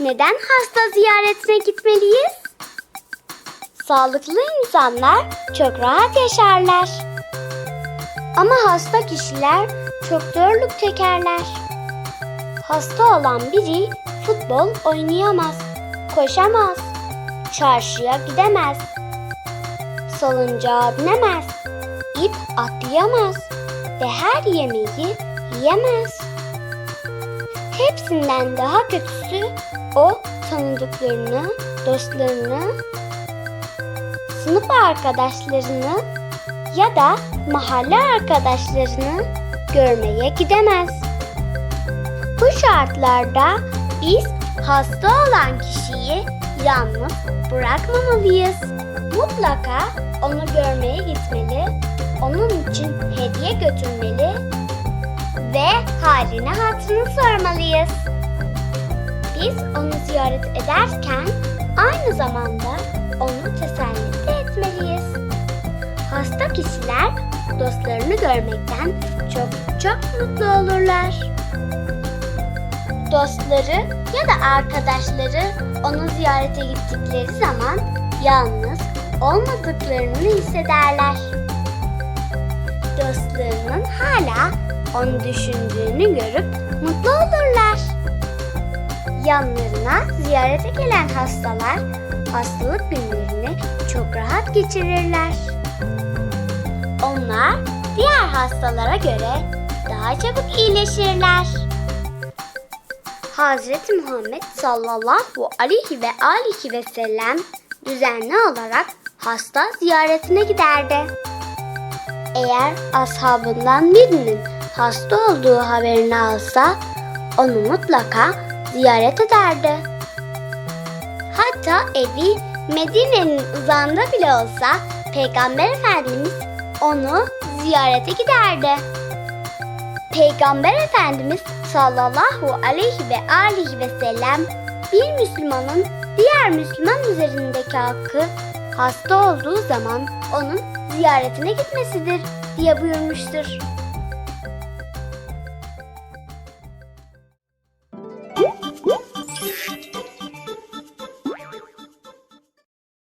neden hasta ziyaretine gitmeliyiz? Sağlıklı insanlar çok rahat yaşarlar. Ama hasta kişiler çok zorluk çekerler. Hasta olan biri futbol oynayamaz, koşamaz, çarşıya gidemez, salıncağa binemez, ip atlayamaz ve her yemeği yiyemez. Hepsinden daha kötüsü o tanıdıklarını, dostlarını, sınıf arkadaşlarını ya da mahalle arkadaşlarını görmeye gidemez. Bu şartlarda biz hasta olan kişiyi yalnız bırakmamalıyız. Mutlaka onu görmeye gitmeli, onun için hediye götürmeli ve halini hatırını sormalıyız. Biz onu ziyaret ederken aynı zamanda onu teselli de etmeliyiz. Hasta kişiler dostlarını görmekten çok çok mutlu olurlar. Dostları ya da arkadaşları onu ziyarete gittikleri zaman yalnız olmadıklarını hissederler. Dostlarının hala onu düşündüğünü görüp mutlu olurlar. Yanlarına ziyarete gelen hastalar hastalık günlerini çok rahat geçirirler. Onlar diğer hastalara göre daha çabuk iyileşirler. Hazreti Muhammed sallallahu aleyhi ve aleyhi ve sellem düzenli olarak hasta ziyaretine giderdi. Eğer ashabından birinin hasta olduğu haberini alsa onu mutlaka ziyaret ederdi. Hatta evi Medine'nin uzağında bile olsa Peygamber Efendimiz onu ziyarete giderdi. Peygamber Efendimiz sallallahu aleyhi ve aleyhi ve sellem bir Müslümanın diğer Müslüman üzerindeki hakkı hasta olduğu zaman onun ziyaretine gitmesidir diye buyurmuştur.